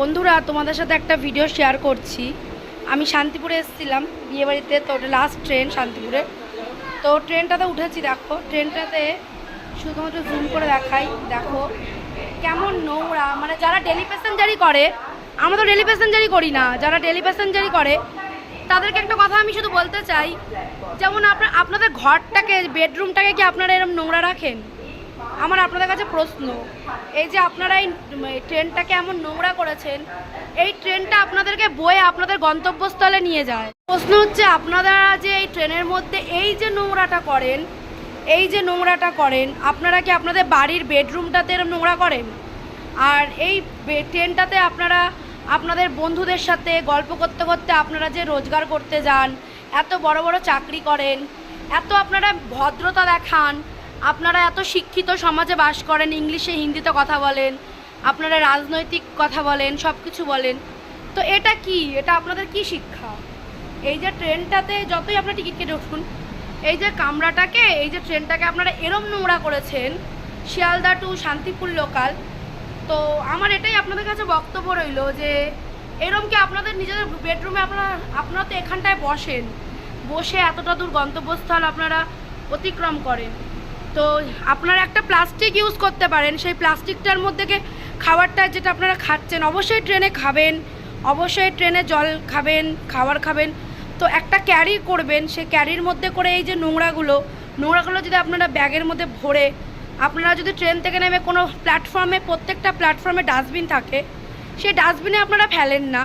বন্ধুরা, তোমাদের সাথে একটা ভিডিও শেয়ার করছি। আমি শান্তিপুরে এসেছিলাম বিয়েবাড়িতে তো ওটা লাস্ট ট্রেন শান্তিপুরে। তো ট্রেনটাতে উঠেছি, দেখো। ট্রেনটাতে শুধুমাত্র জুম করে দেখাই, দেখো। কেমন নোংরা মানে যারা ডেলি প্যাসেঞ্জারই করে, আমরা তো ডেলি প্যাসেঞ্জারই করি না, যারা ডেলি প্যাসেঞ্জারই করে, তাদেরকে একটা কথা আমি শুধু বলতে চাই, যেমন আপনার, আপনাদের ঘরটাকে বেডরুমটাকে কি আপনারা এরকম নোংরা রাখেন? আমার আপনাদের কাছে প্রশ্ন, এই যে আপনারা এই ট্রেনটাকে এমন নোংরা করেছেন, এই ট্রেনটা আপনাদেরকে বয়ে আপনাদের গন্তব্যস্থলে নিয়ে যায়। প্রশ্ন হচ্ছে, আপনারা যে এই ট্রেনের মধ্যে এই যে নোংরাটা করেন, এই যে নোংরাটা করেন, আপনারা কি আপনাদের বাড়ির বেডরুমটাতে এরকম নোংরা করেন? আর এই ট্রেনটাতে আপনারা, আপনাদের বন্ধুদের সাথে গল্প করতে করতে আপনারা যে রোজগার করতে যান, এত বড় বড় চাকরি করেন, এত আপনারা ভদ্রতা দেখান আপনারা এত শিক্ষিত সমাজে বাস করেন, ইংলিশে, হিন্দিতে কথা বলেন, আপনারা রাজনৈতিক কথা বলেন সব কিছু বলেন, তো এটা কি? এটা আপনাদের কি শিক্ষা? এই যে ট্রেনটাতে যতই আপনার টিকিট কেটে উঠুন, এই যে কামরাটাকে, এই যে ট্রেনটাকে আপনারা এরম নোংরা করেছেন, শিয়ালদা টু শান্তিপুর লোকাল তো আমার এটাই আপনাদের কাছে বক্তব্য রইল যে এরম কি আপনাদের নিজেদের বেডরুমে আপনারা আপনারা তো এখানটায় বসেন, বসে এতটা দূর গন্তব্যস্থল আপনারা অতিক্রম করেন। তো আপনারা একটা প্লাস্টিক ইউজ করতে পারেন। সেই প্লাস্টিকটার মধ্যে খাবারটা যেটা আপনারা খাচ্ছেন, অবশ্যই ট্রেনে খাবেন, অবশ্যই ট্রেনে জল খাবেন, খাবার খাবেন। তো একটা ক্যারি করবেন, সেই ক্যারির মধ্যে করে এই যে নোংরাগুলো নোংরাগুলো যদি আপনারা ব্যাগের মধ্যে ভরে, আপনারা যদি ট্রেন থেকে নেমে কোনো প্ল্যাটফর্মে প্রত্যেকটা প্ল্যাটফর্মে ডাস্টবিন থাকে, সেই ডাস্টবিনে আপনারা ফেলেন না।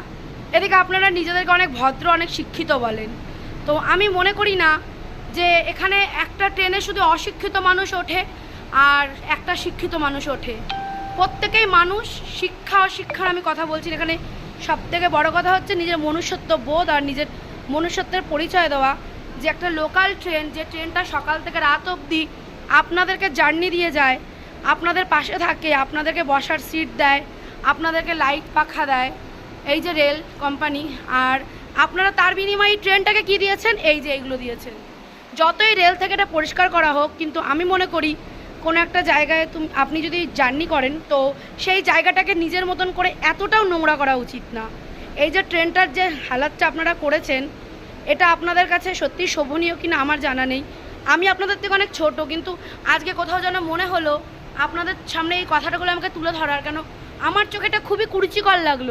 এদিকে আপনারা নিজেদেরকে অনেক ভদ্র, অনেক শিক্ষিত বলেন। তো আমি মনে করি না যে এখানে একটা ট্রেনে শুধু অশিক্ষিত মানুষ ওঠে আর একটা শিক্ষিত মানুষ ওঠে। প্রত্যেকেই মানুষ, শিক্ষা অশিক্ষার আমি কথা বলছি। এখানে সব থেকে বড় কথা হচ্ছে নিজের মনুষ্যত্ব বোধ আর নিজের মনুষ্যত্বের পরিচয় দেওয়া। যে একটা লোকাল ট্রেন যে ট্রেনটা সকাল থেকে রাত অবধি আপনাদেরকে জার্নি দিয়ে যায়, আপনাদের পাশে থাকে, আপনাদেরকে বসার সিট দেয়, আপনাদেরকে লাইট পাখা দেয়, এই যে রেল কোম্পানি আর আপনারা তার বিনিময়ে ট্রেনটাকে কি দিয়েছেন? এই যে এইগুলো দিয়েছেন। যতই রেল থেকে এটা পরিষ্কার করা হোক, কিন্তু আমি মনে করি কোনো একটা জায়গায় তুমি আপনি যদি জার্নি করেন, তো সেই জায়গাটাকে নিজের মতন করে এতটাও নোংরা করা উচিত না। এই যে ট্রেনটার যে হালাতটা আপনারা করেছেন, এটা আপনাদের কাছে সত্যি শোভনীয় কিনা আমার জানা নেই। আমি আপনাদের থেকে অনেক ছোট, কিন্তু আজকে কোথাও যেন মনে হলো আপনাদের সামনে এই কথাটাগুলো আমাকে তুলে ধরার, কেন আমার চোখে এটা খুবই কুরুচিকর লাগল।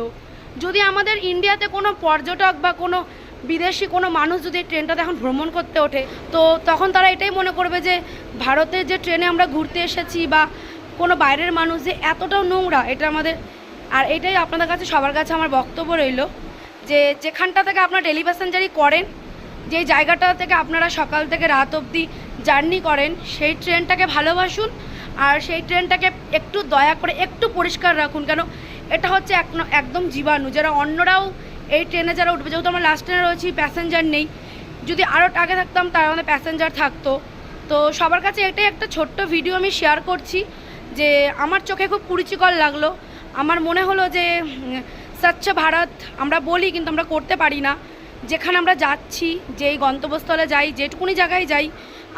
যদি আমাদের ইন্ডিয়াতে কোনো পর্যটক বা কোনো বিদেশি কোনো মানুষ যদি এই ট্রেনটাতে এখন ভ্রমণ করতে ওঠে, তো তখন তারা এটাই মনে করবে যে ভারতের যে ট্রেনে আমরা ঘুরতে এসেছি বা কোনো বাইরের মানুষ যে এতটাও নোংরা, এটা আমাদের, আর এটাই আপনাদের কাছে, সবার কাছে আমার বক্তব্য রইল যে যেখানটা থেকে আপনারা ডেলি প্যাসেঞ্জারি করেন যেই জায়গাটা থেকে আপনারা সকাল থেকে রাত অবধি জার্নি করেন, সেই ট্রেনটাকে ভালোবাসুন আর সেই ট্রেনটাকে একটু দয়া করে একটু পরিষ্কার রাখুন। কেন? এটা হচ্ছে একদম জীবাণু। যারা অন্যরাও এই ট্রেনে যারা উঠবে, যেহেতু আমরা লাস্ট ট্রেনে রয়েছি প্যাসেঞ্জার নেই। যদি আরও আগে থাকতাম তার আমাদের প্যাসেঞ্জার থাকতো। তো সবার কাছে এটাই একটা ছোট্ট ভিডিও আমি শেয়ার করছি, যে আমার চোখে খুব কুরুচিকর লাগল। আমার মনে হলো যে স্বচ্ছ ভারত আমরা বলি, কিন্তু আমরা করতে পারি না। যেখানে আমরা যাচ্ছি, যেই গন্তব্যস্থলে যাই, যেটুকুনি জায়গায় যাই,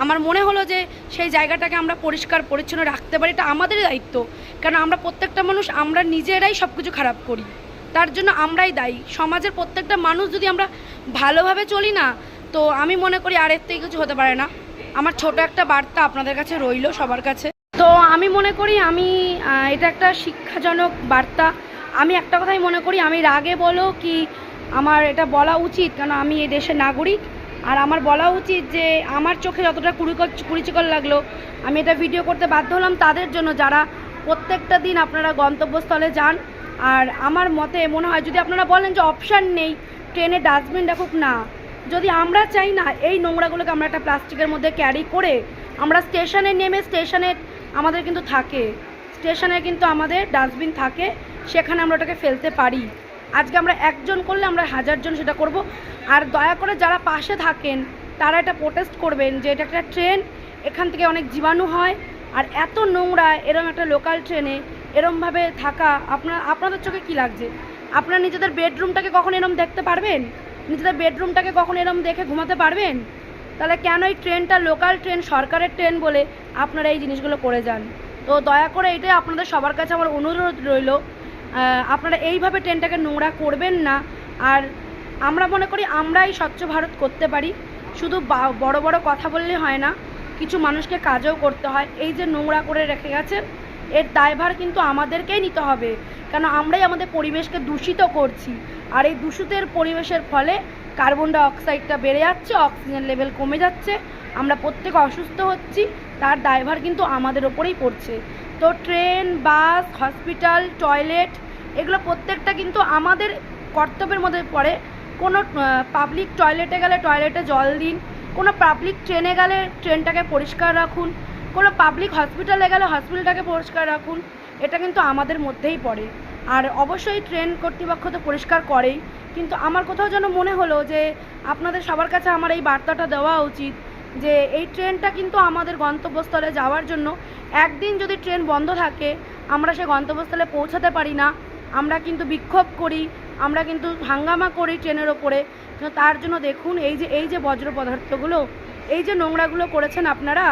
আমার মনে হলো যে সেই জায়গাটাকে আমরা পরিষ্কার, পরিচ্ছন্ন রাখতে পারি। এটা আমাদেরই দায়িত্ব। কারণ আমরা প্রত্যেকটা মানুষ, আমরা নিজেরাই সব কিছু খারাপ করি। তার জন্য আমরাই দায়ী। সমাজের প্রত্যেকটা মানুষ যদি আমরা ভালোভাবে চলি না, তো আমি মনে করি আর এর থেকে কিছু হতে পারে না। আমার ছোট একটা বার্তা আপনাদের কাছে রইল সবার কাছে। তো আমি মনে করি আমি এটা একটা শিক্ষাজনক বার্তা। আমি একটা কথাই মনে করি, আমি রাগে বলো কি আমার এটা বলা উচিত, কেন আমি এই দেশের নাগরিক। আর আমার বলা উচিত যে আমার চোখে যতটা কুড়িকর কুড়িচিকর লাগল, আমি এটা ভিডিও করতে বাধ্য হলাম তাদের জন্য। যারা প্রত্যেকটা দিন আপনারা গন্তব্যস্থলে যান আর আমার মতে মনে হয় যদি আপনারা বলেন যে অপশান নেই ট্রেনে ডাস্টবিন রাখুক না। যদি আমরা চাই না, এই নোংরাগুলোকে আমরা একটা প্লাস্টিকের মধ্যে ক্যারি করে আমরা স্টেশনে নেমে স্টেশনে আমাদের কিন্তু থাকে। স্টেশনে কিন্তু আমাদের ডাস্টবিন থাকে, সেখানে আমরা ওটাকে ফেলতে পারি। আজকে আমরা একজন করলে আমরা হাজারজন সেটা করব। আর দয়া করে যারা পাশে থাকেন, তারা এটা প্রোটেস্ট করবেন যে এটা একটা ট্রেন এখান থেকে অনেক জীবাণু হয়। আর এত নোংরা, এরম একটা লোকাল ট্রেনে এরমভাবে থাকা, আপনার, আপনাদের চোখে কি লাগছে? আপনারা নিজেদের বেডরুমটাকে কখন এরম দেখতে পারবেন? নিজেদের বেডরুমটাকে কখন এরম দেখে ঘুমাতে পারবেন? তাহলে কেন এই ট্রেনটা লোকাল ট্রেন সরকারের ট্রেন বলে আপনারা এই জিনিসগুলো করে যান? তো দয়া করে এটাই আপনাদের সবার কাছে আমার অনুরোধ রইল। আপনারা এইভাবে ট্রেনটাকে নোংরা করবেন না। আর আমরা মনে করি আমরাই স্বচ্ছ ভারত করতে পারি। শুধু বড় বড় কথা বললে হয় না, কিছু মানুষকে কাজও করতে হয়। এই যে নোংরা করে রেখে গেছেন এর দায়ভার কিন্তু আমাদেরকেই নিতে হবে। কেন আমরাই আমাদের পরিবেশকে দূষিত করছি। আর এই দূষিতের পরিবেশের ফলে কার্বন ডাই অক্সাইডটা বেড়ে যাচ্ছে অক্সিজেন লেভেল কমে যাচ্ছে। আমরা প্রত্যেকে অসুস্থ হচ্ছি, তার দায়ভার কিন্তু আমাদের ওপরেই পড়ছে। তো ট্রেন, বাস হসপিটাল টয়লেট এগুলো প্রত্যেকটা কিন্তু আমাদের কর্তব্যের মধ্যে পড়ে। কোনো পাবলিক টয়লেটে গেলে টয়লেটে জল দিন, কোনো পাবলিক ট্রেনে গেলে ট্রেনটাকে পরিষ্কার রাখুন। কোনো পাবলিক হসপিটালে গেলে হসপিটালটাকে পরিষ্কার রাখুন, এটা কিন্তু আমাদের মধ্যেই পড়ে। আর অবশ্যই ট্রেন কর্তৃপক্ষ তো পরিষ্কার করেই, কিন্তু আমার কোথাও যেন মনে হলো যে আপনাদের সবার কাছে আমার এই বার্তাটা দেওয়া উচিত যে এই ট্রেনটা কিন্তু আমাদের গন্তব্যস্থলে যাওয়ার জন্য একদিন যদি ট্রেন বন্ধ থাকে, আমরা সে গন্তব্যস্থলে পৌঁছাতে পারি না। আমরা কিন্তু বিক্ষোভ করি, আমরা কিন্তু হাঙ্গামা করি ট্রেনের ওপরে। তার জন্য দেখুন, এই যে এই যে বজ্র পদার্থগুলো, এই যে নোংরাগুলো করেছেন আপনারা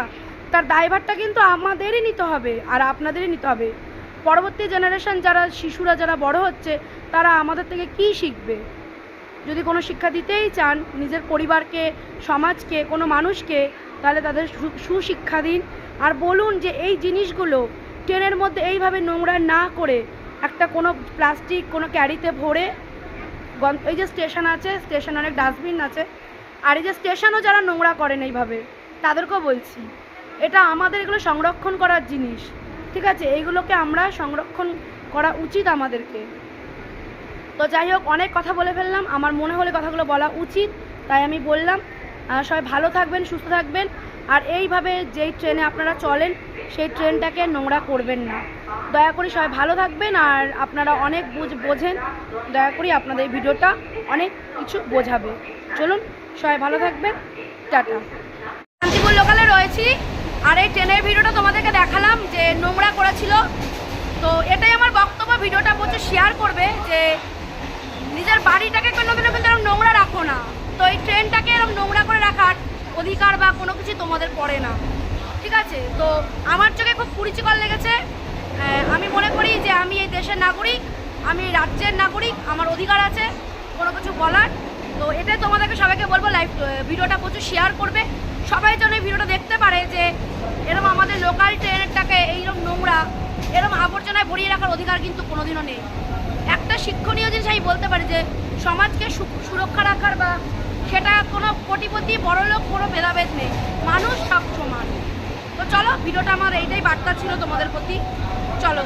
তার দায়ভারটা কিন্তু আমাদেরই নিতে হবে আর আপনাদেরই নিতে হবে। পরবর্তী জেনারেশন যারা শিশুরা যারা বড় হচ্ছে, তারা আমাদের থেকে কী শিখবে? যদি কোনো শিক্ষা দিতেই চান নিজের পরিবারকে, সমাজকে, কোনো মানুষকে, তাহলে তাদের সুশিক্ষা দিন। আর বলুন যে এই জিনিসগুলো ট্রেনের মধ্যে এইভাবে নোংরা না করে একটা কোনো প্লাস্টিক, কোনো ক্যারিতে ভরে এই যে স্টেশন আছে স্টেশন অনেক ডাস্টবিন আছে, আর এই যে স্টেশনও যারা নোংরা করেন এইভাবে, তাদেরকেও বলছি। এটা আমাদের এগুলো সংরক্ষণ করার জিনিস। ঠিক আছে? এইগুলোকে আমরা সংরক্ষণ করা উচিত আমাদেরকে। তো যাই হোক, অনেক কথা বলে ফেললাম। আমার মনে হলে কথাগুলো বলা উচিত। তাই আমি বললাম সবাই ভালো থাকবেন, সুস্থ থাকবেন। আর এইভাবে যেই ট্রেনে আপনারা চলেন, সেই ট্রেনটাকে নোংরা করবেন না। দয়া করে সবাই ভালো থাকবেন আর আপনারা অনেক বুঝ, বোঝেন। দয়া করি আপনাদের ভিডিওটা অনেক কিছু বোঝাবে। চলুন, সবাই ভালো থাকবেন। টাটা। শান্তিপুর লোকালে রয়েছি। আর এই ট্রেনের ভিডিওটা তোমাদেরকে দেখালাম যে নোংরা করেছিল। তো এটাই আমার বক্তব্য, ভিডিওটা প্রচুর শেয়ার করবে যে নিজের বাড়িটাকে কোনো কোনোদিনও কিন্তু এরকম নোংরা রাখো না। তো এই ট্রেনটাকে এরকম নোংরা করে রাখার অধিকার বা কোনো কিছু তোমাদের পড়ে না। ঠিক আছে? তো আমার চোখে খুব কুরুচিকর লেগেছে। আমি মনে করি যে আমি এই দেশের নাগরিক, আমি রাজ্যের নাগরিক, আমার অধিকার আছে, কোনো কিছু বলার। তো এটাই তোমাদেরকে সবাইকে বলব লাইভ ভিডিওটা প্রচুর শেয়ার করবে। সবাই যেন এই ভিডিওটা দেখতে পারে যে এরকম আমাদের লোকাল ট্রেনটাকে এইরকম নোংরা এরকম আবর্জনায় ভরিয়ে রাখার অধিকার কিন্তু কোনোদিনও নেই। একটা শিক্ষণীয় জিনিস আমি বলতে পারি যে, সমাজকে সুরক্ষা রাখার বা সেটা কোনো কোটিপতি, বড়লোক, কোনো ভেদাভেদ নেই। মানুষ সব সমান। তো চলো, ভিডিওটা আমার এইটাই বার্তা ছিল তোমাদের প্রতি। চলো।